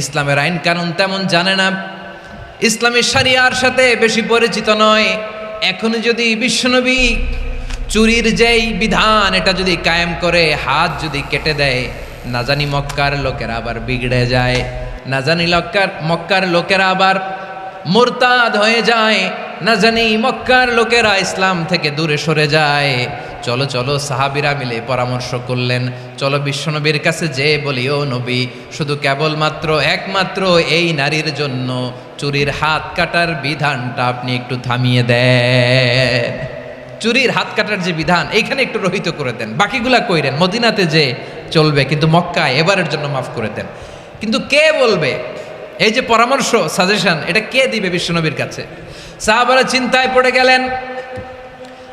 ইসলামের আইন কানুন তেমন জানে না। ইসলামী সারিয়ার সাথে বেশি পরিচিত নয়। এখনও যদি বিশ্বনবী চুরির যেই বিধান, এটা যদি কায়েম করে, হাত যদি কেটে দেয়, না জানি মক্কার লোকেরা আবার বিগড়ে যায়, না জানি লক্কার মক্কার লোকেরা আবার মোরতাদ হয়ে যায়, না জানি মক্কার লোকেরা ইসলাম থেকে দূরে সরে যায়। চলো চলো, সাহাবিরা মিলে পরামর্শ করলেন। চলো বিশ্বনবীর কাছে যে বলি ও নবী, শুধু কেবলমাত্র একমাত্র এই নারীর জন্য চুরির হাত কাটার বিধানটা আপনি একটু থামিয়ে দেন। চুরির হাত কাটার যে বিধান, এইখানে একটু রহিত করে দেন। বাকিগুলা কইরেন মদিনাতে যে চলবে, কিন্তু মক্কায় এবারের জন্য মাফ করে দেন। কিন্তু কে বলবে? এই যে পরামর্শ সাজেশন এটা কে দিবে বিশ্বনবীর কাছে? সাহাবারা চিন্তায় পড়ে গেলেন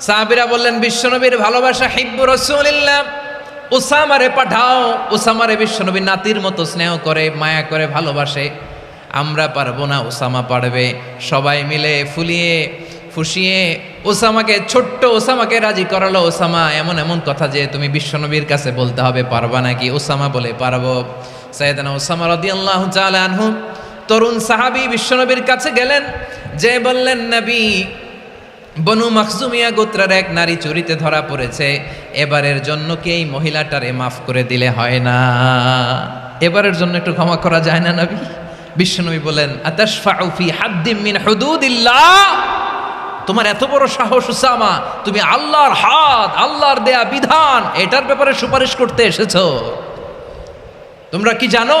সাহাবিরা বললেন, বিশ্বনবীর ভালোবাসা হিব্বু রসুলিল্লাহ। উসামারে পাঠাও। উসামারে বিশ্বনবী নাতির মতো স্নেহ করে, মায়া করে ভালোবাসে। আমরা পারব না ওসামা পারবে। সবাই মিলে ফুলিয়ে, ফুসিয়ে ওসামাকে ছোট্ট ওসামাকে রাজি করালো। ওসামা এমন এমন কথা যে তুমি বিশ্বনবীর কাছে বলতে হবে, পারবা নাকি? ওসামা বলে, পারব। সাইদানা ওসামা রদিয়াল্লাহু তাআলা আনহু, তরুণ সাহাবী বিশ্বনবীর কাছে গেলেন, যে বললেন, নবী বনু মাকসুমিয়া গোত্রের এক নারী চুরিতে ধরা পড়েছে। এবারের জন্য কি এই মহিলাটারে মাফ করে দিলে হয় না? এবারের জন্য একটু ক্ষমা করা যায় না নবী? বিশ্বনবী বলেন, আতাশফাউ ফি হাদ্দিম মিন হুদুদিল্লাহ? তোমার এত বড় সাহস উসামা, তুমি আল্লাহর হাত, আল্লাহর দেয়া বিধান, এটার ব্যাপারে সুপারিশ করতে এসেছ। তোমরা কি জানো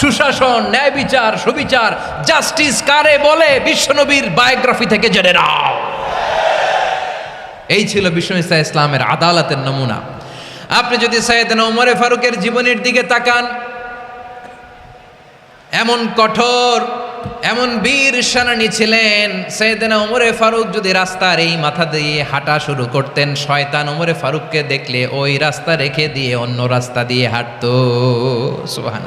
সুশাসন, ন্যায় বিচার, সুবিচার, জাস্টিস কারে বলে বিশ্বনবীর বায়োগ্রাফি থেকে জেনে নাও। এই ছিল বিষ্ণু ইসা ইসলামের আদালতের নমুনা। আপনি যদি সৈয়দ ওমরে ফারুকের জীবনের দিকে তাকান, এমন কঠোর, এমন বীর সেনানী ছিলেন, সৈয়দনা ওমরে ফারুক যদি রাস্তার এই মাথা দিয়ে হাঁটা শুরু করতেন, শয়তান ওমরে ফারুককে দেখলে ওই রাস্তা রেখে দিয়ে অন্য রাস্তা দিয়ে হাঁটতো। সুবাহান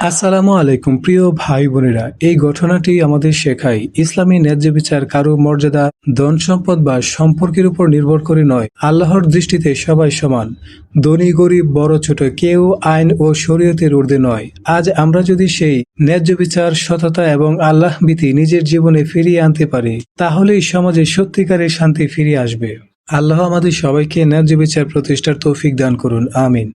আসসালামু আলাইকুম, প্রিয় ভাই বোনেরা। এই ঘটনাটি আমাদের শেখায়, ইসলামী ন্যায্য বিচার কারও মর্যাদা, ধন সম্পদ বা সম্পর্কের উপর নির্ভর করে নয়। আল্লাহর দৃষ্টিতে সবাই সমান। ধনী, গরিব, বড়, ছোট কেউ আইন ও শরীয়তের ঊর্ধ্বে নয়। আজ আমরা যদি সেই ন্যায্য বিচার, সততা এবং আল্লাহ ভীতি নিজের জীবনে ফিরিয়ে আনতে পারি, তাহলেই সমাজে সত্যিকারের শান্তি ফিরে আসবে। আল্লাহ আমাদের সবাইকে ন্যায্য বিচার প্রতিষ্ঠার তৌফিক দান করুন, আমিন।